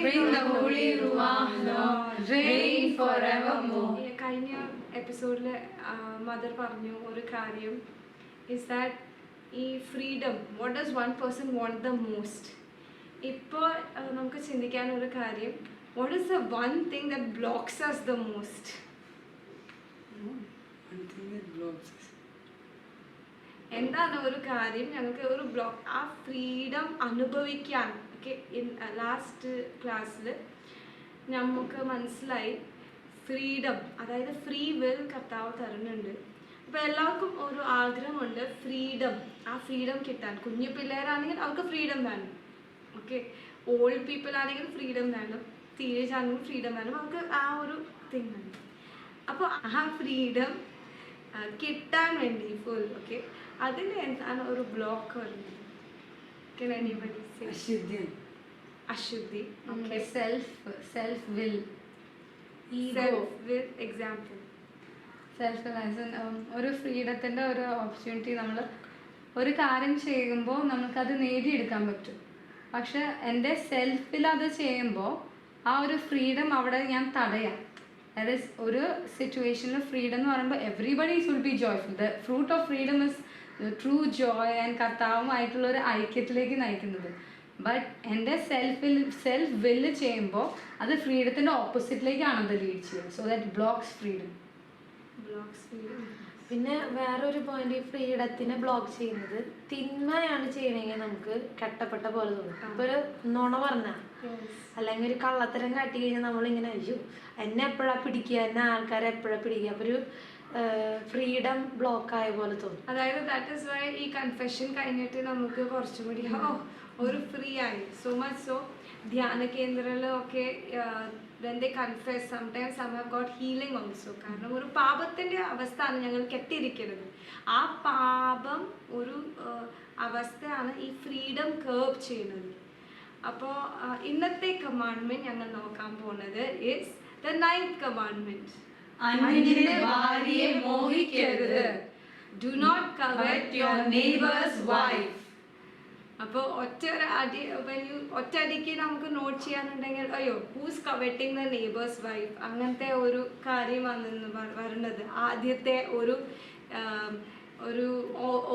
Bring the Holy Ruach, Lord. Reign forevermore. കഴിഞ്ഞ എപ്പിസോഡിൽ mother പറഞ്ഞു ഒരു കാര്യം ഇസ് ദാറ്റ് ഈ freedom what does one person want the most ഇപ്പോൾ നമുക്ക് ചിന്തിക്കാൻ ഒരു കാര്യം what is the one thing the blocks us the most One thing that blocks us. എന്താണ് ഒരു കാര്യം ഞങ്ങൾക്ക് ഒരു ബ്ലോക്ക് ആ ഫ്രീഡം അനുഭവിക്കാൻ ലാസ്റ്റ് ക്ലാസ്സിൽ നമുക്ക് മനസ്സിലായി ഫ്രീഡം അതായത് ഫ്രീ വിൽ കർത്താവ് തരുന്നുണ്ട്. അപ്പോൾ എല്ലാവർക്കും ഒരു ആഗ്രഹമുണ്ട് ഫ്രീഡം ആ ഫ്രീഡം കിട്ടാൻ. കുഞ്ഞു പിള്ളേരാണെങ്കിൽ അവർക്ക് ഫ്രീഡം വേണം. ഓക്കെ ഓൾഡ് പീപ്പിൾ ആണെങ്കിൽ ഫ്രീഡം വേണം. ടീനേജ് ആണെങ്കിലും ഫ്രീഡം വേണം. അവർക്ക് ആ ഒരു തിങ് വേണം. അപ്പോൾ ആ ഫ്രീഡം കിട്ടാൻ വേണ്ടി ഫുൾ ഓക്കെ അതിന്റെ എന്താണ് ഒരു ബ്ലോക്ക് വരുന്നത്? Can anybody അശുദ്ധി. നമ്മുടെ self self will with example self reliance ഒരു ഫ്രീഡത്തിന്റെ ഒരു ഓപ്പർച്യൂണിറ്റി നമ്മൾ ഒരു കാര്യം ചെയ്യുമ്പോൾ നമുക്കത് നേടിയെടുക്കാൻ പറ്റും. പക്ഷെ എന്റെ സെൽഫിൽ അത് ചെയ്യുമ്പോൾ ആ ഒരു ഫ്രീഡം അവിടെ ഞാൻ തടയാം. അതായത് ഒരു സിറ്റുവേഷനിൽ ഫ്രീഡം എന്ന് പറയുമ്പോൾ everybody's will be joyful the fruit of freedom is true joy and കർത്താവുമായിട്ടുള്ള ഒരു ഐക്യത്തിലേക്ക് നയിക്കുന്നത്. ബട്ട് എന്റെ സെൽഫിൽ സെൽഫ് വില്ല് ചെയ്യുമ്പോൾ അത് ഫ്രീഡത്തിന്റെ ഓപ്പോസിറ്റിലേക്കാണ് അത് ലീഡ് ചെയ്യുന്നത്. So that blocks freedom blocks freedom പിന്നെ വേറൊരു പോയിന്റ് ഈ ഫ്രീഡത്തിനെ ബ്ലോക്ക് ചെയ്യുന്നത് തിന്മയാണ് ചെയ്യണമെങ്കിൽ നമുക്ക് കെട്ടപ്പെട്ട പോലെ തോന്നും. ഇപ്പൊ ഒരു നുണ പറഞ്ഞ അല്ലെങ്കിൽ ഒരു കള്ളത്തരം കാട്ടി കഴിഞ്ഞാൽ നമ്മളിങ്ങനെ അയ്യോ എന്നെ എപ്പോഴാ പിടിക്കുക? എന്നെ ആൾക്കാരെ എപ്പോഴാ പിടിക്കുക? അപ്പൊ ഒരു ഫ്രീഡം ബ്ലോക്ക് ആയ പോലെ തോന്നും. അതായത് ദാറ്റ് ഇസ് വൈ ഈ കൺഫെഷൻ കഴിഞ്ഞിട്ട് നമുക്ക് കുറച്ചും കൂടി ഓ ഒരു ഫ്രീ ആയി. സോ മച്ച് സോ ധ്യാന കേന്ദ്രങ്ങളിലൊക്കെ when they confess sometimes I have got healing also കാരണം ഒരു പാപത്തിന്റെ അവസ്ഥയാണ് ഞങ്ങൾ കെട്ടിയിരിക്കുന്നത്. ആ പാപം ഒരു അവസ്ഥയാണ് ഈ ഫ്രീഡം കേർവ് ചെയ്യുന്നത്. അപ്പോൾ ഇന്നത്തെ കമാൻഡ്മെന്റ് ഞങ്ങൾ നോക്കാൻ പോകുന്നത് ഇസ് ദ നൈൻത് കമാൻഡ്മെന്റ് അന്യന്റെ ഭാര്യയെ മോഹിക്കരുത്. Do not covet your neighbour's wife അപ്പോൾ ഒറ്റ അടി വലിയ you ഒറ്റ അടിക്ക് നമുക്ക് നോട്ട് ചെയ്യാനുണ്ടെങ്കിൽ അയ്യോ who's coveting the neighbour's wife അങ്ങനത്തെ ഒരു കാര്യമാണ് വരേണ്ടത്. ആദ്യത്തെ ഒരു ഒരു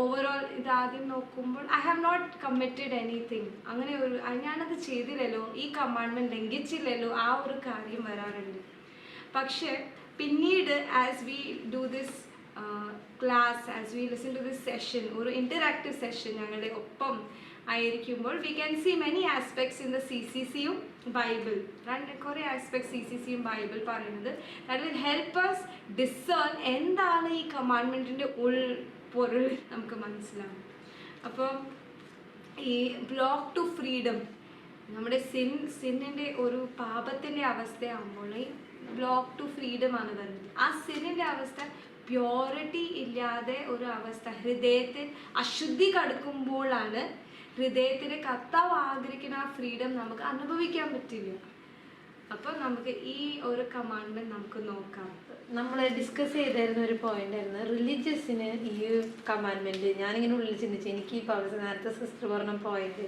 ഓവറോൾ ഇതാദ്യം നോക്കുമ്പോൾ I have not committed anything അങ്ങനെ ഒരു ഞാനത് ചെയ്തില്ലല്ലോ. ഈ കമാൻഡ്മെന്റ് ലംഘിച്ചില്ലല്ലോ. ആ ഒരു കാര്യം വരാറുണ്ട്. പക്ഷേ പിന്നീട് as we do this class as we listen to this session ഒരു ഇന്ററാക്റ്റീവ് സെഷൻ ഞങ്ങളുടെ ഒപ്പം ആയിരിക്കുമ്പോൾ we can see many aspects in the C C സിയും ബൈബിൾ രണ്ട് കുറേ ആസ്പെക്ട് സി സി സിയും ബൈബിൾ പറയുന്നത്. That will help us discern എന്താണ് ഈ കമാൻമെന്റിന്റെ ഉൾ പൊരുൾ നമുക്ക് മനസ്സിലാവും. അപ്പോൾ ഈ ബ്ലോക്ക് ടു ഫ്രീഡം നമ്മുടെ സിൻ സിന്നിന്റെ ഒരു പാപത്തിന്റെ അവസ്ഥയാകുമ്പോൾ ബ്ലോക്ക് ടു ഫ്രീഡം ആണ് വരുന്നത്. ആ സിന്നിന്റെ അവസ്ഥ പ്യോറിറ്റി ഇല്ലാതെ ഒരു അവസ്ഥ ഹൃദയത്തിൽ അശുദ്ധി കടക്കുമ്പോഴാണ് ഹൃദയത്തിലെ കത്താവ് ആഗ്രഹിക്കുന്ന ആ ഫ്രീഡം നമുക്ക് അനുഭവിക്കാൻ പറ്റില്ല. അപ്പോൾ നമുക്ക് ഈ ഒരു കമാൻഡ്മെന്റ് നമുക്ക് നോക്കാം. നമ്മൾ ഡിസ്കസ് ചെയ്തായിരുന്ന ഒരു പോയിന്റ് ആയിരുന്നു റിലീജിയസിന് ഈ കമാൻഡ്മെന്റ് ഞാനിങ്ങനെ ഉള്ളിൽ ചിന്തിച്ചു എനിക്ക് ഈ പാവം നേരത്തെ സിസ്റ്റർ പറഞ്ഞ പോയിന്റ്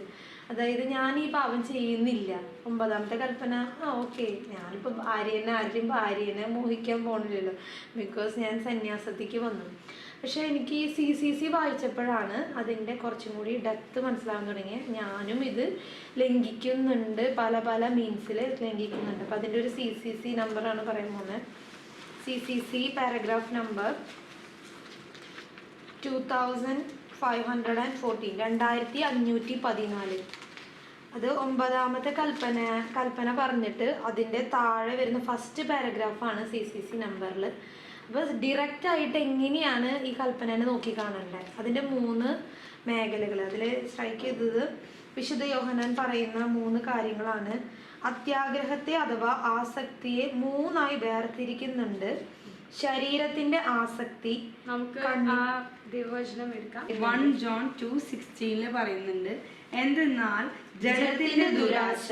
അതായത് ഞാൻ ഈ പാവം ചെയ്യുന്നില്ല. ഒമ്പതാമത്തെ കൽപ്പന. ആ ഓക്കെ. ഞാനിപ്പോൾ ഭാര്യനെ ആരും ഭാര്യനെ മോഹിക്കാൻ പോണില്ലല്ലോ. ബിക്കോസ് ഞാൻ സന്യാസത്തിക്ക് വന്നു. പക്ഷെ എനിക്ക് ഈ സി സി സി വായിച്ചപ്പോഴാണ് അതിന്റെ കുറച്ചും കൂടി ഡെപ്ത് മനസ്സിലാകാൻ തുടങ്ങിയത് ഞാനും ഇത് ലംഘിക്കുന്നുണ്ട്. പല പല മീൻസിൽ ലംഘിക്കുന്നുണ്ട്. അപ്പം അതിന്റെ ഒരു സി സി സി നമ്പറാണ് പറയാൻ പോകുന്നത്. C C C paragraph number two thousand five hundred and രണ്ടായിരത്തി അഞ്ഞൂറ്റി പതിനാല് അത് ഒമ്പതാമത്തെ കൽപ്പന കൽപ്പന പറഞ്ഞിട്ട് അതിന്റെ താഴെ വരുന്ന ഫസ്റ്റ് പാരഗ്രാഫാണ് സി സി സി നമ്പറിൽ അപ്പോൾ ഡിറക്റ്റ് ആയിട്ട് എങ്ങനെയാണ് ഈ കൽപ്പനനെ നോക്കി കാണേണ്ടത് അതിന്റെ മൂന്ന് മേഖലകൾ അതിൽ സ്ട്രൈക്ക് ചെയ്തത് വിശുദ്ധ യോഹനാൻ പറയുന്ന മൂന്ന് കാര്യങ്ങളാണ്. അത്യാഗ്രഹത്തെ അഥവാ ആസക്തിയെ മൂന്നായി വേർതിരിക്കുന്നുണ്ട്. ശരീരത്തിന്റെ ആസക്തി നമുക്ക് ആ ദൈവവചനം എടുക്കാം. വൺ ജോൺ ടു സിക്സ്റ്റീനിൽ പറയുന്നുണ്ട്. എന്തെന്നാൽ ജലത്തിന്റെ ദുരാശ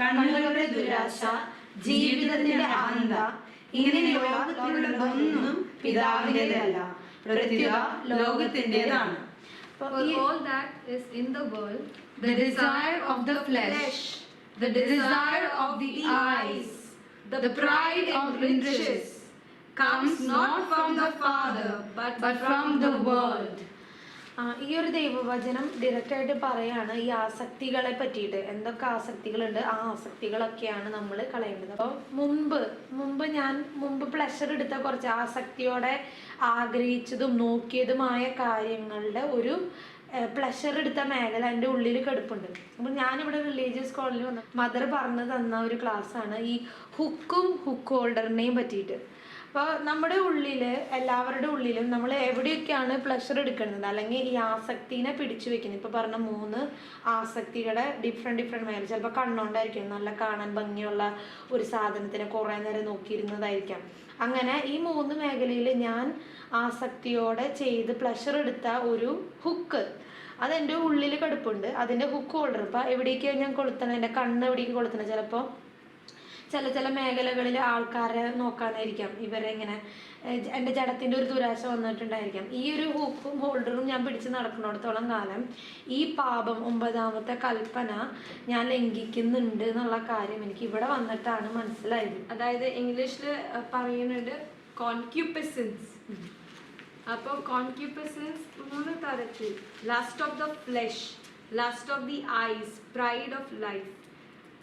കണ്ണുകളുടെ ദുരാശ ജീവിതത്തിന്റെ ആനന്ദ ഇങ്ങനെ ലോകത്തിലുള്ളതൊന്നും പിതാവിന്റെതല്ല പ്രത്യുത ലോകത്തിന്റെതാണ്. All that is in the world, The desire of the flesh, the desire of the eyes, the pride of riches, comes not from the Father, but but from the world. ഈ ഒരു ദൈവവചനം ഡയറക്റ്റ് ആയിട്ട് പറയാണ് ഈ ആസക്തികളെ പറ്റിയിട്ട്. എന്തൊക്കെ ആസക്തികളുണ്ട്? ആ ആസക്തികളൊക്കെയാണ് നമ്മൾ കളയേണ്ടത്. അപ്പോൾ മുമ്പ് മുമ്പ് ഞാൻ മുമ്പ് പ്ലഷർ എടുത്ത കുറച്ച് ആസക്തിയോടെ ആഗ്രഹിച്ചതും നോക്കിയതുമായ കാര്യങ്ങളുടെ ഒരു പ്ലഷർ എടുത്ത മേഖല എന്റെ ഉള്ളിൽ കിടപ്പുണ്ട്. അപ്പോൾ ഞാനിവിടെ റിലീജിയസ് കോളേജിൽ വന്ന മദർ പറഞ്ഞു തന്ന ഒരു ക്ലാസ്സാണ് ഈ ഹുക്കും ഹുക്ക് ഹോൾഡറിനെയും പറ്റിയിട്ട്. അപ്പോൾ നമ്മുടെ ഉള്ളിൽ എല്ലാവരുടെ ഉള്ളിലും നമ്മൾ എവിടെയൊക്കെയാണ് പ്ലഷർ എടുക്കുന്നത്? അല്ലെങ്കിൽ ഈ ആസക്തിനെ പിടിച്ചു വെക്കുന്നത്? ഇപ്പോൾ പറഞ്ഞ മൂന്ന് ആസക്തിയുടെ ഡിഫറെന്റ് ഡിഫറെന്റ് മേഖല ചിലപ്പോൾ കണ്ണുകൊണ്ടായിരിക്കും. നല്ല കാണാൻ ഭംഗിയുള്ള ഒരു സാധനത്തിനെ കുറേ നേരം നോക്കിയിരുന്നതായിരിക്കാം. അങ്ങനെ ഈ മൂന്ന് മേഖലയിൽ ഞാൻ ആസക്തിയോടെ ചെയ്ത് പ്ലഷർ എടുത്ത ഒരു ഹുക്ക് അതെന്റെ ഉള്ളിൽ കിടപ്പുണ്ട്. അതിന്റെ ഹുക്ക് ഹോൾഡർ ഇപ്പോൾ എവിടേക്കാണ് ഞാൻ കൊളുത്തണത് എന്റെ കണ്ണ് എവിടേക്ക് കൊളുത്തണത് ചിലപ്പോൾ ചില ചില മേഖലകളിൽ ആൾക്കാരെ നോക്കാനായിരിക്കാം. ഇവരെ ഇങ്ങനെ എന്റെ ജഡത്തിന്റെ ഒരു ദുരാശ വന്നിട്ടുണ്ടായിരിക്കാം. ഈ ഒരു ഹൂക്കും ഹോൾഡറും ഞാൻ പിടിച്ച് നടക്കുന്നിടത്തോളം കാലം ഈ പാപം ഒമ്പതാമത്തെ കൽപ്പന ഞാൻ ലംഘിക്കുന്നുണ്ട് എന്നുള്ള കാര്യം എനിക്ക് ഇവിടെ വന്നിട്ടാണ് മനസ്സിലായത്. അതായത് ഇംഗ്ലീഷിൽ പറയുന്നുണ്ട് കോൺക്യൂപ്പസിൻസ് അപ്പോൾ കോൺക്യൂപ്പസിൻസ് മൂന്ന് തരത്തിൽ. Lust of the flesh lust of the eyes pride of life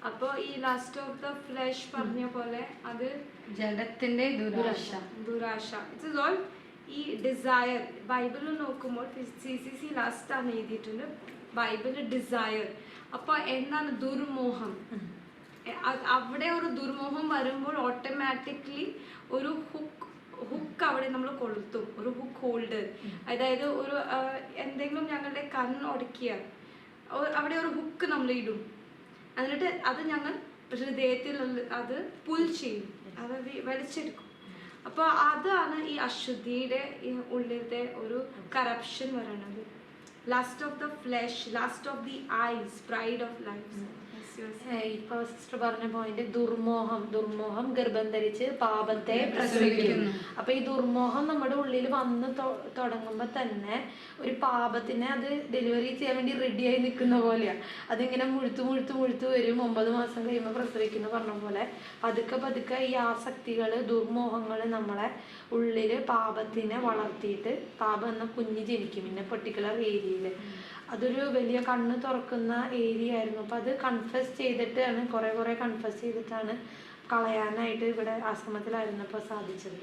അപ്പോൾ ഈ ലാസ്റ്റ് ഓഫ് ദ ഫ്ലഷ് പറഞ്ഞ പോലെ അത് ജഡത്തിന്റെ ദുരാശ. ദുരാശ. ഇറ്റ്സ് ഓൾ ഈ ഡിസയർ ബൈബിൾ നോക്കുമ്പോൾ സി സി സി ലാസ്റ്റ് ആണ് എഴുതിയിട്ടുണ്ട്. ബൈബിൾ ഡിസയർ അപ്പോൾ എന്താണ് ദുർമോഹം? അവിടെ ഒരു ദുർമോഹം വരുമ്പോൾ ഓട്ടോമാറ്റിക്കലി ഒരു ഹുക്ക് ഹുക്ക് അവിടെ നമ്മൾ കൊളുത്തും. ഒരു ഹുക്ക് ഹോൾഡ് അതായത് ഒരു എന്തെങ്കിലും ഞങ്ങളുടെ കണ്ണ് ഉടക്കിയ അവിടെ ഒരു ഹുക്ക് നമ്മൾ ഇടും. എന്നിട്ട് അത് ഞങ്ങൾ പക്ഷേ ഉള്ള- അത് പുൽ ചെയ്യും. അത് വലിച്ചെടുക്കും. അപ്പോൾ അതാണ് ഈ അശുദ്ധിയുടെ ഉള്ളിലത്തെ ഒരു കറപ്ഷൻ വരണത് lust of the flesh lust of the eyes pride of life ഇപ്പൊ സിസ്റ്റർ പറഞ്ഞ പോയിന്റ് ദുർമോഹം ദുർമോഹം ഗർഭം ധരിച്ച് പാപത്തെ പ്രസവിക്കുന്നു. അപ്പൊ ഈ ദുർമോഹം നമ്മുടെ ഉള്ളിൽ വന്ന് തുടങ്ങുമ്പോ തന്നെ ഒരു പാപത്തിനെ അത് ഡെലിവറി ചെയ്യാൻ വേണ്ടി റെഡിയായി നിൽക്കുന്ന പോലെയാ. അതിങ്ങനെ മുഴുത്തു മുഴുത്തു മുഴുത്തു വരും. ഒമ്പത് മാസം കഴിയുമ്പോൾ പ്രസവിക്കുന്നു പറഞ്ഞ പോലെ. പതുക്കെ പതുക്കെ ഈ ആസക്തികൾ ദുർമോഹങ്ങൾ നമ്മളെ ഉള്ളിൽ പാപത്തിനെ വളർത്തിയിട്ട് പാപം എന്ന കുഞ്ഞ് ജനിക്കും. പിന്നെ പെർട്ടിക്കുലർ ഏരിയയിൽ അതൊരു വലിയ കണ്ണ് തുറക്കുന്ന ഏരിയ ആയിരുന്നു അപ്പോൾ അത് കൺഫസ് ചെയ്തിട്ടാണ് കുറേ കുറേ കൺഫെസ് ചെയ്തിട്ടാണ് കളയാനായിട്ട് ഇവിടെ ആശ്രമത്തിലായിരുന്നപ്പോൾ സാധിച്ചത്.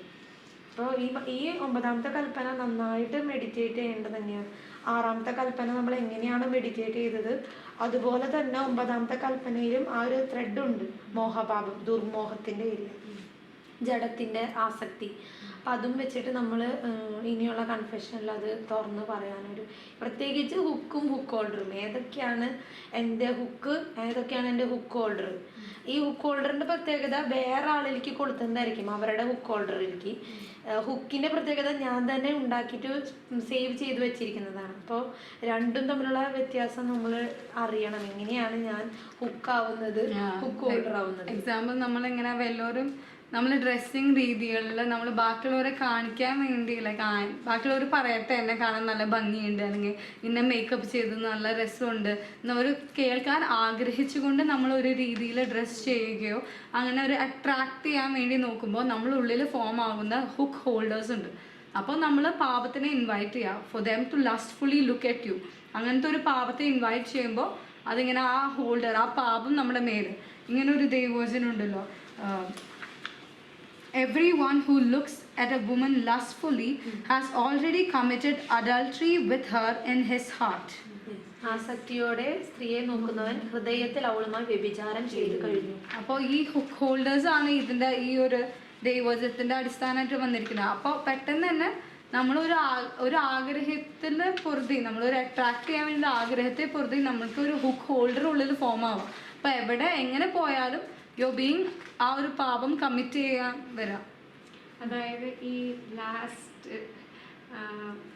അപ്പോൾ ഈ ഈ ഒമ്പതാമത്തെ കൽപ്പന നന്നായിട്ട് മെഡിറ്റേറ്റ് ചെയ്യേണ്ടത് തന്നെയാണ്. ആറാമത്തെ കൽപ്പന നമ്മൾ എങ്ങനെയാണ് മെഡിറ്റേറ്റ് ചെയ്തത്? അതുപോലെ തന്നെ ഒമ്പതാമത്തെ കൽപ്പനയിലും ആ ഒരു ത്രെഡ് ഉണ്ട്. മോഹപാപം ദുർമോഹത്തിന്റെ ഏരിയ. ജഡത്തിന്റെ ആസക്തി. അപ്പം അതും വെച്ചിട്ട് നമ്മൾ ഇനിയുള്ള കൺഫെഷനിൽ അത് തുറന്ന് പറയാനൊരു പ്രത്യേകിച്ച് ഹുക്കും ഹുക്ക് ഹോൾഡറും ഏതൊക്കെയാണ് എന്റെ ഹുക്ക് ഏതൊക്കെയാണ് എന്റെ ഹുക്ക് ഹോൾഡർ ഈ ഹുക്ക് ഹോൾഡറിന്റെ പ്രത്യേകത വേറെ ആളിലേക്ക് കൊടുത്തതായിരിക്കും അവരുടെ ഹുക്ക് ഹോൾഡറിലേക്ക് ഹുക്കിന്റെ പ്രത്യേകത ഞാൻ തന്നെ ഉണ്ടാക്കിയിട്ട് സേവ് ചെയ്ത് വെച്ചിരിക്കുന്നതാണ്. അപ്പോൾ രണ്ടും തമ്മിലുള്ള വ്യത്യാസം നമ്മൾ അറിയണം. എങ്ങനെയാണ് ഞാൻ ഹുക്കാവുന്നത് ഹുക്ക് ഹോൾഡർ ആവുന്നത്? എക്സാമ്പിൾ നമ്മളിങ്ങനെ വല്ലവരും നമ്മൾ ഡ്രസ്സിങ് രീതികളിൽ നമ്മൾ ബാക്കിയുള്ളവരെ കാണിക്കാൻ വേണ്ടിയില്ല ബാക്കിയുള്ളവർ പറയട്ടെ എന്നെ കാണാൻ നല്ല ഭംഗിയുണ്ട് അല്ലെങ്കിൽ ഇന്ന മേക്കപ്പ് ചെയ്ത് നല്ല രസമുണ്ട് എന്നവർ കേൾക്കാൻ ആഗ്രഹിച്ചുകൊണ്ട് നമ്മൾ ഒരു രീതിയിൽ ഡ്രസ്സ് ചെയ്യുകയോ അങ്ങനെ ഒരു അട്രാക്ട് ചെയ്യാൻ വേണ്ടി നോക്കുമ്പോൾ നമ്മളുള്ളിൽ ഫോം ആകുന്ന ഹുക്ക് ഹോൾഡേഴ്സ് ഉണ്ട്. അപ്പോൾ നമ്മൾ പാപത്തിനെ ഇൻവൈറ്റ് ചെയ്യുക for them to lustfully look at you അങ്ങനത്തെ ഒരു പാപത്തെ ഇൻവൈറ്റ് ചെയ്യുമ്പോൾ അതിങ്ങനെ ആ ഹോൾഡർ ആ പാപം നമ്മുടെ മേൽ. ഇങ്ങനെ ഒരു ദൈവവചനം ഉണ്ടല്ലോ who looks at a woman lustfully mm. has already committed adultery with her in his heart. ആസക്തിയോടെ സ്ത്രീയെ നോക്കുന്നവൻ ഹൃദയത്തിൽ അവളുമായി വ്യഭിചാരം ചെയ്തു കഴിഞ്ഞു അപ്പോൾ ഈ ഹുക്ക് ഹോൾഡേഴ്സ് ആണ് ഇതിന്റെ ഈ ഒരു ദൈവജത്തിന്റെ അടിസ്ഥാനമായിട്ട് വന്നിരിക്കുന്നത് അപ്പോൾ പെട്ടെന്ന് തന്നെ നമ്മൾ ഒരു ഒരു ആഗ്രഹത്തിൽ പൊറുതി ഒരു അട്രാക്ട് ചെയ്യാൻ വേണ്ടി ആഗ്രഹത്തെ പൊറുതി നമ്മൾക്ക് ഒരു ഹുക്ക് ഹോൾഡർ ഉള്ളിൽ ഫോം ആവും അപ്പോൾ എവിടെ എങ്ങനെ പോയാലും യോ ബീങ് ആ ഒരു പാപം കമ്മിറ്റ് ചെയ്യാൻ വരാം. അതായത് ഈ lust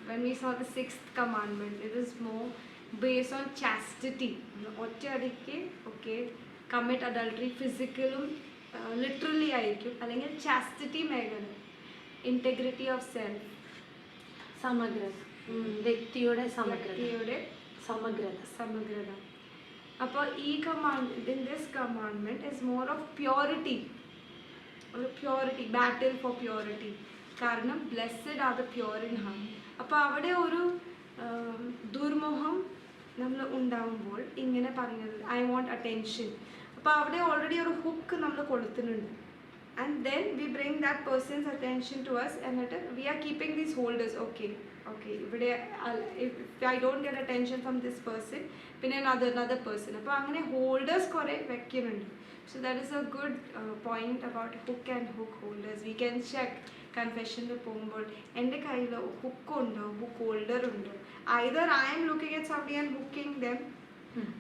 when we saw the six commandment it is more base on chastity ഒറ്റയടിക്ക് ഓക്കെ കമ്മിറ്റ് അഡൾട്ടറി ഫിസിക്കലും ലിറ്ററലി ആയിരിക്കും. അല്ലെങ്കിൽ ചാസ്റ്റിറ്റി മേഖല ഇന്റഗ്രിറ്റി ഓഫ് സെൽഫ് സമഗ്രത. വ്യക്തിയുടെ സമഗ്രതയുടെ സമഗ്രത. സമഗ്രത. അപ്പോൾ ഈ command in this commandment is more of purity ഒരു പ്യോറിറ്റി ബാറ്റിൽ ഫോർ പ്യോറിറ്റി കാരണം blessed are the pure in heart അപ്പോൾ അവിടെ ഒരു ദുർമുഖം നമ്മൾ ഉണ്ടാവുമ്പോൾ ഇങ്ങനെ പറഞ്ഞത് ഐ വോണ്ട് അറ്റൻഷൻ അപ്പോൾ അവിടെ ഓൾറെഡി ഒരു ഹുക്ക് നമ്മൾ കൊടുത്തിട്ടുണ്ട്. And then we bring that persons attention to us എന്നിട്ട് we are keeping these holders okay okay ഇവിടെ I don't get attention from this person പിന്നെ അതർ അനദർ പേഴ്സൺ അപ്പോൾ അങ്ങനെ ഹോൾഡേഴ്സ് കുറേ വെക്കുന്നുണ്ട് so that is a good point about hook and hook holders we can check കൺഫെഷനിൽ പോകുമ്പോൾ എന്റെ കയ്യിൽ hook book holder ഉണ്ടോ? Either I am looking at somebody and booking them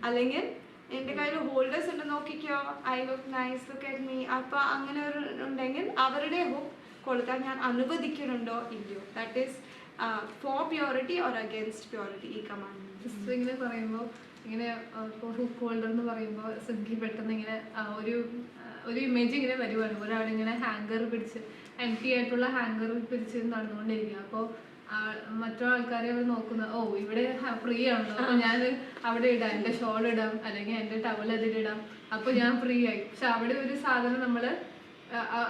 അല്ലെങ്കിൽ എന്റെ കയ്യിൽ ഹോൾഡേഴ്സ് ഉണ്ട് നോക്കിക്കോ I look nice look at me അപ്പോൾ അങ്ങനെ ഒരു ഉണ്ടെങ്കിൽ അവരുടെ ഹുക്ക് കൊടുക്കാൻ ഞാൻ അനുവദിക്കുന്നുണ്ടോ ഇല്ലയോ? That is for purity or against purity ഈ കമാൻഡ് ഇങ്ങനെ പറയുമ്പോൾ ഇങ്ങനെ ഹുക്ക് ഹോൾഡർ എന്ന് പറയുമ്പോൾ സിദ്ധി പെട്ടെന്ന് ഇങ്ങനെ ഒരു ഒരു ഇമേജ് ഇങ്ങനെ വരുവാണ്. ഒരാളിങ്ങനെ ഹാങ്കർ പിടിച്ച് എം ടി ആയിട്ടുള്ള ഹാങ്കർ പിടിച്ച് നടന്നുകൊണ്ടിരിക്കുക. അപ്പോൾ മറ്റു ആൾക്കാരെ അവർ നോക്കുന്നത് ഓ ഇവിടെ ഫ്രീ ആണല്ലോ. അപ്പോൾ ഞാൻ അവിടെ ഇടാം എന്റെ ഷോൾ ഇടാം അല്ലെങ്കിൽ എന്റെ ടവൽ അതിലിടാം. അപ്പോൾ ഞാൻ ഫ്രീ ആയി. പക്ഷെ അവിടെ ഒരു സാധനം നമ്മൾ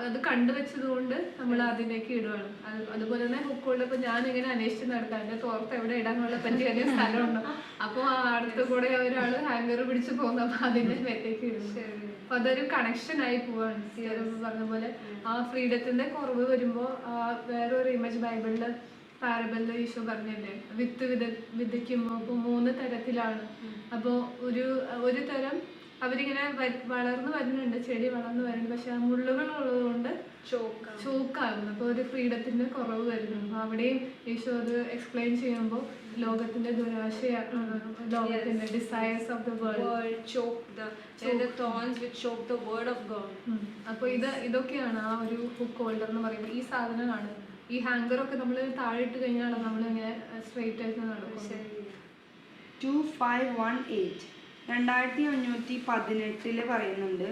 അത് കണ്ടുവച്ചത് കൊണ്ട് നമ്മൾ അതിലേക്ക് ഇടുവാണ്. അത് അതുപോലെ തന്നെ ഹുക്കുള്ള ഇപ്പൊ ഞാൻ ഇങ്ങനെ അന്വേഷിച്ച് നടത്താം. എന്റെ തോർത്ത് എവിടെ ഇടാനുള്ള പറ്റിയ സ്ഥലമുണ്ടോ. അപ്പൊ ആ അടുത്ത് കൂടെ ഒരാൾ ഹാങ്കർ പിടിച്ച് പോകുന്നു. അപ്പൊ അതിന്റെ മേത്തേക്ക് ഇടും അപ്പൊ അതൊരു കണക്ഷൻ ആയി പോവാണ്. പറഞ്ഞ പോലെ ആ ഫ്രീഡത്തിന്റെ കുറവ് വരുമ്പോ ആ വേറൊരു ഇമേജ് ബൈബിളിൽ പാരബലിൽ ഈശോ പറഞ്ഞല്ലേ? വിത്ത് വിത വിതയ്ക്കുമ്പോ ഇപ്പൊ മൂന്ന് തരത്തിലാണ്. അപ്പോ ഒരു ഒരു തരം അവരിങ്ങനെ വ- വളർന്നു വരുന്നുണ്ട് ചെടി വളർന്നു വരുന്നുണ്ട്. പക്ഷെ ആ മുള്ളുകൾ ഉള്ളതുകൊണ്ട് ചോക്ക് ചോക്കാകുന്നു. അപ്പോൾ ഒരു ഫ്രീഡത്തിന്റെ കുറവ് വരുന്നു അപ്പൊ അവിടെയും ഈശോ അത് എക്സ്പ്ലെയിൻ ചെയ്യുമ്പോൾ ലോകത്തിന്റെ ദുരാശയ ലോകത്തിന്റെ desires of the world word choke the they're the thorns which choke the word of God. അപ്പോൾ ഇത് ഇതൊക്കെയാണ് ആ ഒരു ബുക്ക് ഹോൾഡർ എന്ന് പറയുന്നത്. ഈ സാധനമാണ്. ഈ ഹാങ്കർ ഒക്കെ നമ്മൾ താഴെ ഇട്ട് കഴിഞ്ഞാൽ നമ്മളിങ്ങനെ സ്ട്രെയിറ്റ് ആയിട്ട് നടക്കും ടു ഫൈവ് വൺ എയ്റ്റ് രണ്ടായിരത്തി അഞ്ഞൂറ്റി പതിനെട്ടിൽ പറയുന്നുണ്ട്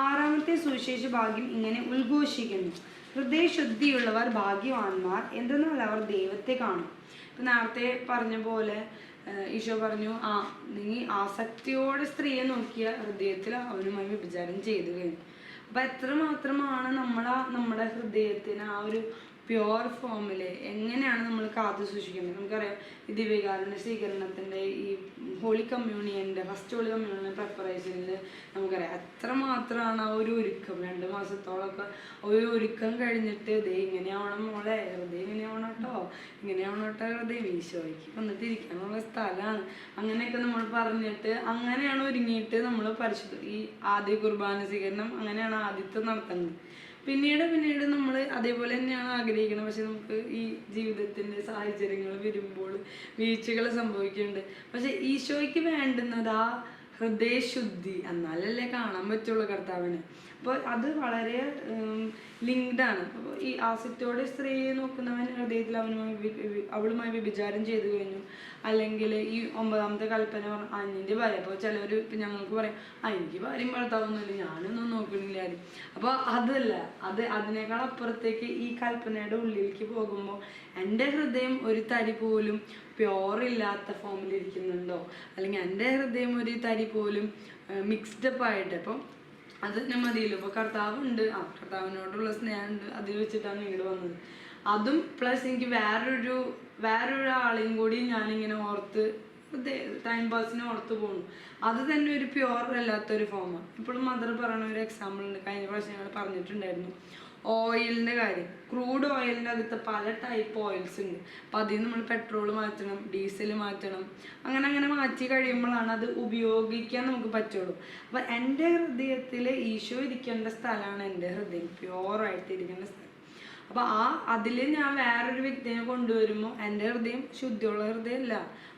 ആറാമത്തെ സുവിശേഷ ഭാഗ്യം ഇങ്ങനെ ഉദ്ഘോഷിക്കുന്നു. ഹൃദയശുദ്ധിയുള്ളവർ ഭാഗ്യവാന്മാർ എന്തെന്നാൽ അവർ ദൈവത്തെ കാണും. ഇപ്പം നേരത്തെ പറഞ്ഞ പോലെ ഈശോ പറഞ്ഞു ആ നീ ആസക്തിയോടെ സ്ത്രീയെ നോക്കിയ ഹൃദയത്തിൽ അവനുമായി വ്യഭിചാരം ചെയ്തു കഴിഞ്ഞു. അപ്പം എത്രമാത്രമാണ് നമ്മളാ നമ്മുടെ ഹൃദയത്തിന് ആ ഒരു പ്യുവർ ഫോമിൽ എങ്ങനെയാണ് നമ്മൾ കാത്തു സൂക്ഷിക്കുന്നത്? നമുക്കറിയാം ദിവ്യകാരുണ്യ സ്വീകരണത്തിന്റെ ഈ ഹോളി കമ്മ്യൂണിയന്റെ ഫസ്റ്റ് ഹോളി കമ്മ്യൂണിയൻ പ്രിപ്പറേഷനിൽ നമുക്കറിയാം എത്രമാത്രമാണ് ആ ഒരു ഒരുക്കം. രണ്ട് മാസത്തോളമൊക്കെ ഒരു ഒരുക്കം കഴിഞ്ഞിട്ട് ദേ ഇങ്ങനെയാവണം മോളെ ഹൃദയം ഇങ്ങനെയാവണം കേട്ടോ ഇങ്ങനെയാവണം കേട്ടോ ഹൃദയം ഈശോയ്ക്ക് വന്നിട്ട് ഇരിക്കാനുള്ള സ്ഥലമാണ്. അങ്ങനെയൊക്കെ നമ്മൾ പറഞ്ഞിട്ട് അങ്ങനെയാണ് ഒരുങ്ങിയിട്ട് നമ്മൾ പരിശുദ്ധ ഈ ആദ്യ കുർബാന സ്വീകരണം അങ്ങനെയാണ് ആദ്യത്തെ നടത്തുന്നത്. പിന്നീട് പിന്നീട് നമ്മൾ അതേപോലെ തന്നെയാണ് ആഗ്രഹിക്കുന്നത് പക്ഷെ നമുക്ക് ഈ ജീവിതത്തിന്റെ സാഹചര്യങ്ങൾ വരുമ്പോൾ വീഴ്ചകൾ സംഭവിക്കുന്നുണ്ട്. പക്ഷെ ഈശോയ്ക്ക് വേണ്ടുന്നത് ആ ഹൃദയശുദ്ധി. എന്നാലല്ലേ കാണാൻ പറ്റുള്ളൂ കർത്താവിന്. അപ്പോൾ അത് വളരെ ലിങ്ക്ഡ് ആണ്. അപ്പോൾ ഈ ആസക്തിയോടെ സ്ത്രീയെ നോക്കുന്നവൻ ഹൃദയത്തിൽ അവനുമായി അവളുമായി വ്യഭിചാരം ചെയ്തു കഴിഞ്ഞു. അല്ലെങ്കിൽ ഈ ഒമ്പതാമത്തെ കൽപ്പന പറഞ്ഞു അന്യന്റെ ഭാര്യ. അപ്പോൾ ചിലർ ഇപ്പം ഞങ്ങൾക്ക് പറയാം ആ എനിക്ക് ഭാര്യയും ഭർത്താവൊന്നുമില്ല ഞാനൊന്നും നോക്കണില്ല. ആരും? അപ്പോൾ അതല്ല അത് അതിനേക്കാൾ അപ്പുറത്തേക്ക് ഈ കൽപ്പനയുടെ ഉള്ളിലേക്ക് പോകുമ്പോൾ എന്റെ ഹൃദയം ഒരു തരി പോലും പ്യോർ ഇല്ലാത്ത ഫോമിലിരിക്കുന്നുണ്ടോ അല്ലെങ്കിൽ എന്റെ ഹൃദയം ഒരു തരി പോലും മിക്സ്ഡ് അപ്പ് ആയിട്ട്. അപ്പം അത് തന്നെ മതിയല്ലോ. ഇപ്പൊ കർത്താവുണ്ട്. ആ കർത്താവിനോടുള്ള സ്നേഹമുണ്ട്. അതിൽ വെച്ചിട്ടാണ് ഇങ്ങോട്ട് വന്നത്. അതും പ്ലസ് എനിക്ക് വേറൊരു വേറൊരാളെയും കൂടി ഞാനിങ്ങനെ ഓർത്ത് ടൈം പാസിന് ഓർത്ത് പോകുന്നു അത് തന്നെ ഒരു പ്യുവർ അല്ലാത്തൊരു ഫോമാണ് ഇപ്പോഴും മദർ പറയുന്ന ഒരു എക്സാമ്പിൾ ഉണ്ട്. കഴിഞ്ഞ പ്രാവശ്യം ഞങ്ങൾ പറഞ്ഞിട്ടുണ്ടായിരുന്നു. ഓയിലിന്റെ കാര്യം. ക്രൂഡ് ഓയിലിന്റെ അകത്ത് പല ടൈപ്പ് ഓയിൽസ് ഉണ്ട്. അപ്പം അതിൽ നിന്ന് നമ്മൾ പെട്രോൾ മാറ്റണം ഡീസൽ മാറ്റണം അങ്ങനെ അങ്ങനെ മാറ്റി കഴിയുമ്പോഴാണ് അത് ഉപയോഗിക്കാൻ നമുക്ക് പറ്റുള്ളൂ. അപ്പം എന്റെ ഹൃദയത്തിൽ ഈശോ ഇരിക്കേണ്ട സ്ഥലമാണ് എന്റെ ഹൃദയം. പ്യുവറായിട്ട് ഇരിക്കേണ്ട സ്ഥലം. അപ്പോൾ ആ അതിൽ ഞാൻ വേറൊരു വ്യക്തിയെ കൊണ്ടുവരുമ്പോൾ എന്റെ ഹൃദയം ശുദ്ധിയുള്ള ഹൃദയമല്ല.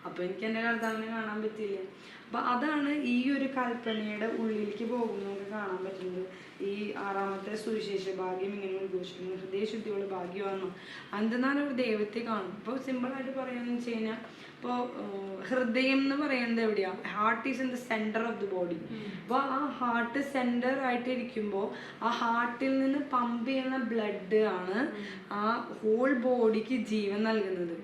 അപ്പോൾ എനിക്ക് എന്റെ കർത്താവിനെ കാണാൻ പറ്റിയില്ല. അപ്പോൾ അതാണ് ഈ ഒരു കൽപ്പനയുടെ ഉള്ളിലേക്ക് പോകുമ്പോൾ കാണാൻ പറ്റുന്നത്. ഈ ആറാമത്തെ സുവിശേഷ ഭാഗ്യം ഇങ്ങനെ ഉദ്ഘോഷിക്കുന്നു. ഹൃദയശുദ്ധിയുള്ള ഭാഗ്യമാണോ അന്തനാൾ ഒരു ദൈവത്തെ കാണും. സിമ്പിൾ സിമ്പിളായിട്ട് പറയാന്ന് വെച്ച് കഴിഞ്ഞാൽ ഇപ്പോൾ ഹൃദയം എന്ന് പറയുന്നത് എവിടെയാ? Heart is in the centre of the body അപ്പോൾ ആ ഹാർട്ട് സെന്റർ ആയിട്ട് ഇരിക്കുമ്പോൾ ആ ഹാർട്ടിൽ നിന്ന് പമ്പ് ചെയ്യുന്ന ബ്ലഡ് ആണ് ആ ഹോൾ ബോഡിക്ക് ജീവൻ നൽകുന്നത്.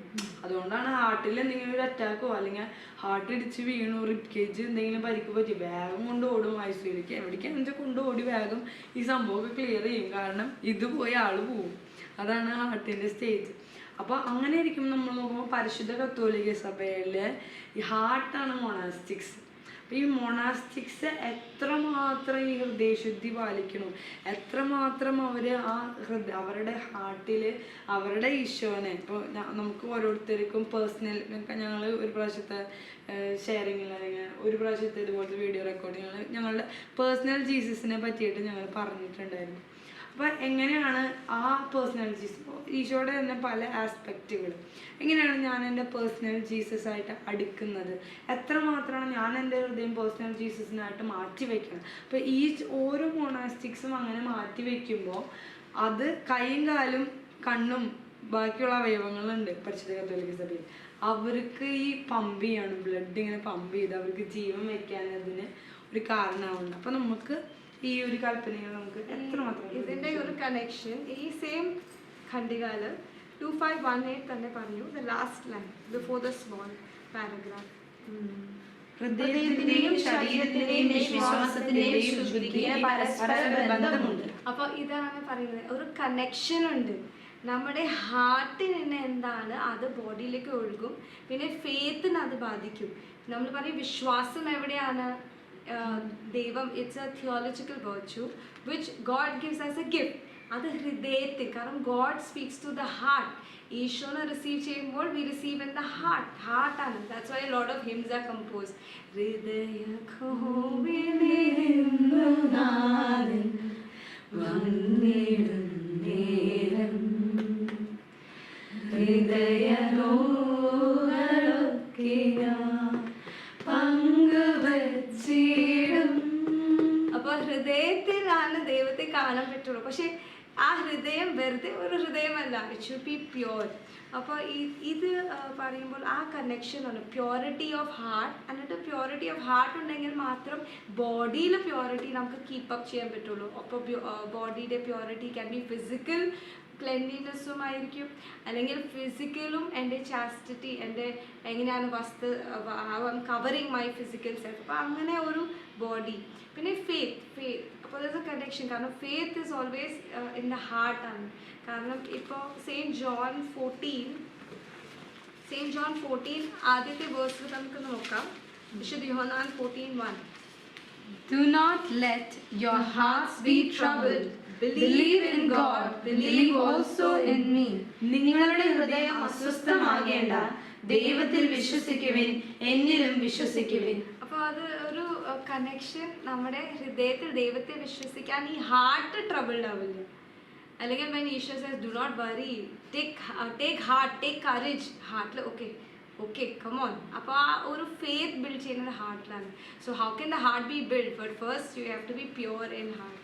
അതുകൊണ്ടാണ് ഹാർട്ടിൽ എന്തെങ്കിലും ഒരു അറ്റാക്കോ അല്ലെങ്കിൽ ഹാർട്ട് ഇടിച്ച് വീണു റിപ്പ് കേജ് എന്തെങ്കിലും പരിക്ക് പറ്റി വേഗം കൊണ്ട് ഓടും ഐസിയിലേക്ക് എവിടേക്കാണെന്ന് വെച്ചാൽ കൊണ്ട് ഓടി വേഗം ഈ സംഭവമൊക്കെ ക്ലിയർ ചെയ്യും. കാരണം ഇത് പോയി ആൾ പോവും. അതാണ് ഹാർട്ടിന്റെ സ്റ്റേജ് അപ്പോൾ അങ്ങനെ ഇരിക്കും നമ്മൾ നോക്കുമ്പോൾ പരിശുദ്ധ കത്തോലിക്ക സഭയിൽ ഈ ഹാർട്ടാണ് മൊണാസ്റ്റിക്സ് അപ്പോൾ ഈ മൊണാസ്റ്റിക്സ് എത്രമാത്രം ഈ ഹൃദയശുദ്ധി പാലിക്കണം? എത്രമാത്രം അവർ ആ ഹൃദയ അവരുടെ ഹാർട്ടിൽ അവരുടെ ഈശോനെ ഇപ്പോൾ നമുക്ക് ഓരോരുത്തർക്കും പേഴ്സണൽ ഞങ്ങൾ ഒരു പ്രാവശ്യത്തെ ഷെയറിങ്ങിൽ അല്ലെങ്കിൽ ഒരു പ്രാവശ്യത്തെ ഇതുപോലത്തെ വീഡിയോ റെക്കോർഡിങ്ങൾ ഞങ്ങളുടെ പേഴ്സണൽ ജീസസിനെ പറ്റിയിട്ട് ഞങ്ങൾ പറഞ്ഞിട്ടുണ്ടായിരുന്നു. അപ്പോൾ എങ്ങനെയാണ് ആ പേഴ്സണൽ ജീസസ് ഈശോയുടെ തന്നെ പല ആസ്പെക്റ്റുകൾ എങ്ങനെയാണ് ഞാൻ എന്റെ പേഴ്സണൽ ജീസസ് ആയിട്ട് അടുക്കുന്നത്? എത്രമാത്രമാണ് ഞാൻ എന്റെ ഹൃദയം പേഴ്സണൽ ജീസസിനായിട്ട് മാറ്റി വെക്കണം അപ്പോൾ ഈ ഓരോ മൊണാസ്റ്റിക്സും അങ്ങനെ മാറ്റി വെക്കുമ്പോൾ അത് കൈയും കാലും കണ്ണും ബാക്കിയുള്ള അവയവങ്ങളുണ്ട് പരിശുദ്ധ കത്തോലിക്ക സഭയിൽ. അവർക്ക് ഈ പമ്പ് ചെയ്യാണ് ബ്ലഡ് ഇങ്ങനെ പമ്പ് ചെയ്ത് അവർക്ക് ജീവൻ വെക്കാൻ അതിന് ഒരു കാരണമാവുന്നുണ്ട് അപ്പോൾ നമുക്ക് ഈ ഒരു കൽപ്പനയിൽ നമുക്ക് എത്രമാത്രം ഇതിന്റെ ഒരു കണക്ഷൻ ഈ സെയിം ഖണ്ഡികാൽ ടു ഫൈവ് വൺ എയ്റ്റ് തന്നെ പറഞ്ഞു the last line before the small paragraph ഹൃദയത്തിന്റെയും ശരീരത്തിന്റെയും വിശ്വാസത്തിന്റെയും ശുദ്ധിക്ക് പരസ്പര ബന്ധമുണ്ട്. അപ്പോൾ ഇതാണ് പറയുന്നത്. ഒരു കണക്ഷൻ ഉണ്ട്. നമ്മുടെ ഹാർട്ടിന് തന്നെ എന്താണ്? അത് ബോഡിയിലേക്ക് ഒഴുകും. പിന്നെ ഫേത്തിന് അത് ബാധിക്കും. നമ്മൾ പറയും വിശ്വാസം എവിടെയാണ്? ദൈവം it's a theological virtue which God gives as a gift അത് ഹൃദയത്തിൽ കാരണം God speaks to the heart ഈശോനെ receive ചെയ്യുമ്പോൾ we receive in the heart ഹാർട്ടാണ് that's why load of hymns are compose ഹൃദയ അപ്പൊ ഹൃദയത്തിലാണ് ദൈവത്തെ കാണാൻ പറ്റുള്ളൂ. പക്ഷെ ആ ഹൃദയം വെറുതെ ഒരു ഹൃദയമല്ല. ഇറ്റ് ഷുഡ് ബി പ്യുവർ അപ്പോൾ ഇത് പറയുമ്പോൾ ആ കണക്ഷൻ ആണ്. പ്യോറിറ്റി ഓഫ് ഹാർട്ട് എന്നിട്ട് പ്യോറിറ്റി ഓഫ് ഹാർട്ട് ഉണ്ടെങ്കിൽ മാത്രം ബോഡിയിലെ പ്യോറിറ്റി നമുക്ക് കീപ്പ് അപ്പ് ചെയ്യാൻ പറ്റുള്ളൂ. അപ്പോൾ ബോഡിയുടെ പ്യോറിറ്റി ക്യാൻ ബി ഫിസിക്കൽ ക്ലെൻലിനെസ്സും ആയിരിക്കും. അല്ലെങ്കിൽ ഫിസിക്കലും എന്റെ ചാസ്റ്റിറ്റി എന്റെ എങ്ങനെയാണ് വസ്തു കവറിങ് മൈ ഫിസിക്കൽ സെൽഫ് അപ്പോൾ അങ്ങനെ ഒരു ബോഡി പിന്നെ ഫെയ്ത്ത് ഫേത്ത് അപ്പോൾ ദർ എ കണക്ഷൻ കാരണം faith is always in the ഹാർട്ടാണ് കാരണം ഇപ്പോൾ saint John fourteen saint John fourteen ആദ്യത്തെ വേഴ്സിൽ നമുക്ക് നോക്കാം. വിശുദ്ധ Yohannan fourteen one Do not let your hearts be troubled. Believe in God. Believe also in me. നിങ്ങളുടെ ഹൃദയം അസ്വസ്ഥമാകേണ്ട. ദൈവത്തിൽ വിശ്വസിക്കുവിൻ എന്നിലും വിശ്വസിക്കുവിൻ. അപ്പോൾ അത് ഒരു കണക്ഷൻ നമ്മുടെ ഹൃദയത്തിൽ ദൈവത്തെ വിശ്വസിക്കാൻ ഈ ഹാർട്ട് ട്രബിൾഡ് ആവില്ല? അല്ലെങ്കിൽ when Easwar do not worry take take heart take courage ഹാർട്ടിൽ okay okay come on അപ്പോൾ ആ ഒരു ഫേത്ത് ബിൽഡ് ചെയ്യുന്നത് ഹാർട്ടിലാണ് so how can the heart be build but first you have to be pure in heart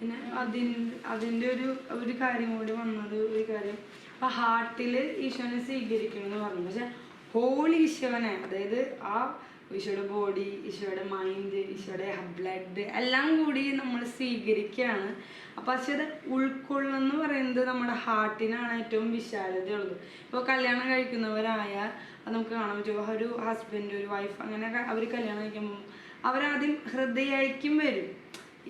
പിന്നെ അതിന് അതിന്റെ ഒരു ഒരു കാര്യം കൂടി വന്നത് ഒരു കാര്യം. അപ്പൊ ഹാർട്ടിൽ ഈശോനെ സ്വീകരിക്കണം എന്ന് പറഞ്ഞു. പക്ഷെ ഹോൾ ഈശോനെ അതായത് ആ ഈശോയുടെ ബോഡി ഈശോയുടെ മൈൻഡ് ഈശോയുടെ ബ്ലഡ് എല്ലാം കൂടി നമ്മൾ സ്വീകരിക്കുകയാണ്. അപ്പം പക്ഷേ അത് ഉൾക്കൊള്ളുന്നു പറയുന്നത് നമ്മുടെ ഹാർട്ടിനാണ് ഏറ്റവും വിശാലതയുള്ളത്. ഇപ്പോൾ കല്യാണം കഴിക്കുന്നവരായ നമുക്ക് കാണാൻ പറ്റും. ഒരു ഹസ്ബൻഡ് ഒരു വൈഫ് അങ്ങനെ അവർ കല്യാണം കഴിക്കുമ്പോൾ അവരാദ്യം ഹൃദയയ്ക്കും വരും.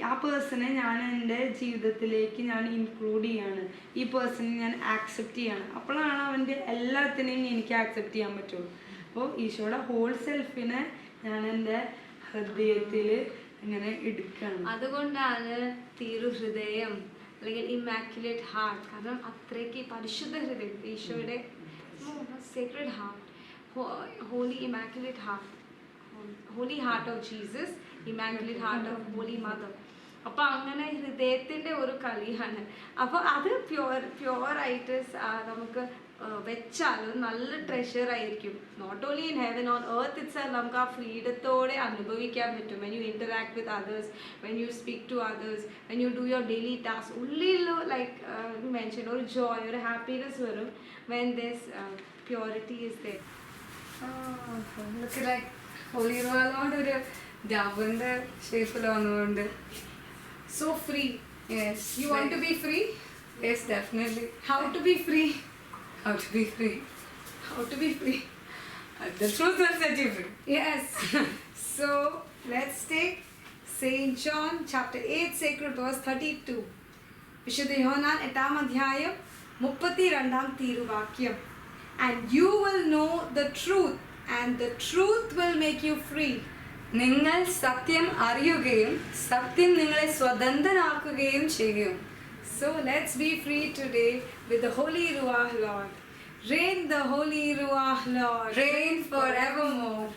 ആ പേഴ്സണെ ഞാൻ എന്റെ ജീവിതത്തിലേക്ക് ഞാൻ ഇൻക്ലൂഡ് ചെയ്യാണ്. ഈ പേഴ്സണെ ഞാൻ ആക്സെപ്റ്റ് ചെയ്യാണ്. അപ്പോഴാണ് അവന്റെ എല്ലാത്തിനെയും എനിക്ക് ആക്സെപ്റ്റ് ചെയ്യാൻ പറ്റുള്ളൂ. അപ്പോൾ ഈശോയുടെ ഹോൾ സെൽഫിനെ ഞാൻ എന്റെ ഹൃദയത്തിൽ ഇങ്ങനെ എടുക്കണം അതുകൊണ്ടാണ് തീരു ഹൃദയം അല്ലെങ്കിൽ ഇമാക്യുലേറ്റ് ഹാർട്ട് കാരണം അത്രയ്ക്ക് പരിശുദ്ധ ഹൃദയം ഈശോയുടെ secret heart holy immaculate heart holy heart of Jesus immaculate heart of holy mother അപ്പോൾ അങ്ങനെ ഹൃദയത്തിന്റെ ഒരു കളിയാണ്. അപ്പോൾ അത് പ്യുവർ പ്യുവറായിട്ട് നമുക്ക് വെച്ചാൽ നല്ല ട്രഷർ ആയിരിക്കും. Not only in heaven on earth it's നമുക്ക് ആ ഫ്രീഡത്തോടെ അനുഭവിക്കാൻ പറ്റും. When you interact with others when you speak to others when you do your daily task ഉള്ളിൽ ലൈക്ക് മെൻഷൻ ഒരു ജോയ് ഒരു ഹാപ്പിനെസ് വരും when this purity is there ഒളിറുവാലോണ്ട് ഒരു ഡബിന്റെ ഷേപ്പിൽ വന്നതുകൊണ്ട് So free. Yes You want to be free? Yes definitely How to be free? How to be free How to be free? The truth you free Yes. so let's take Saint John chapter 8 sacred verse 32. വിശുദ്ധ യോഹന്നാൻ എട്ടാം അധ്യായം മുപ്പത്തി തിരുവാക്യം and you will know the truth And the truth will make you free നിങ്ങൾ സത്യം അറിയുകയും സത്യം നിങ്ങളെ സ്വതന്ത്രനാക്കുകയും ചെയ്യും So let's be free today with the Holy Ruach Lord. Reign the Holy Ruach Lord. Reign forevermore.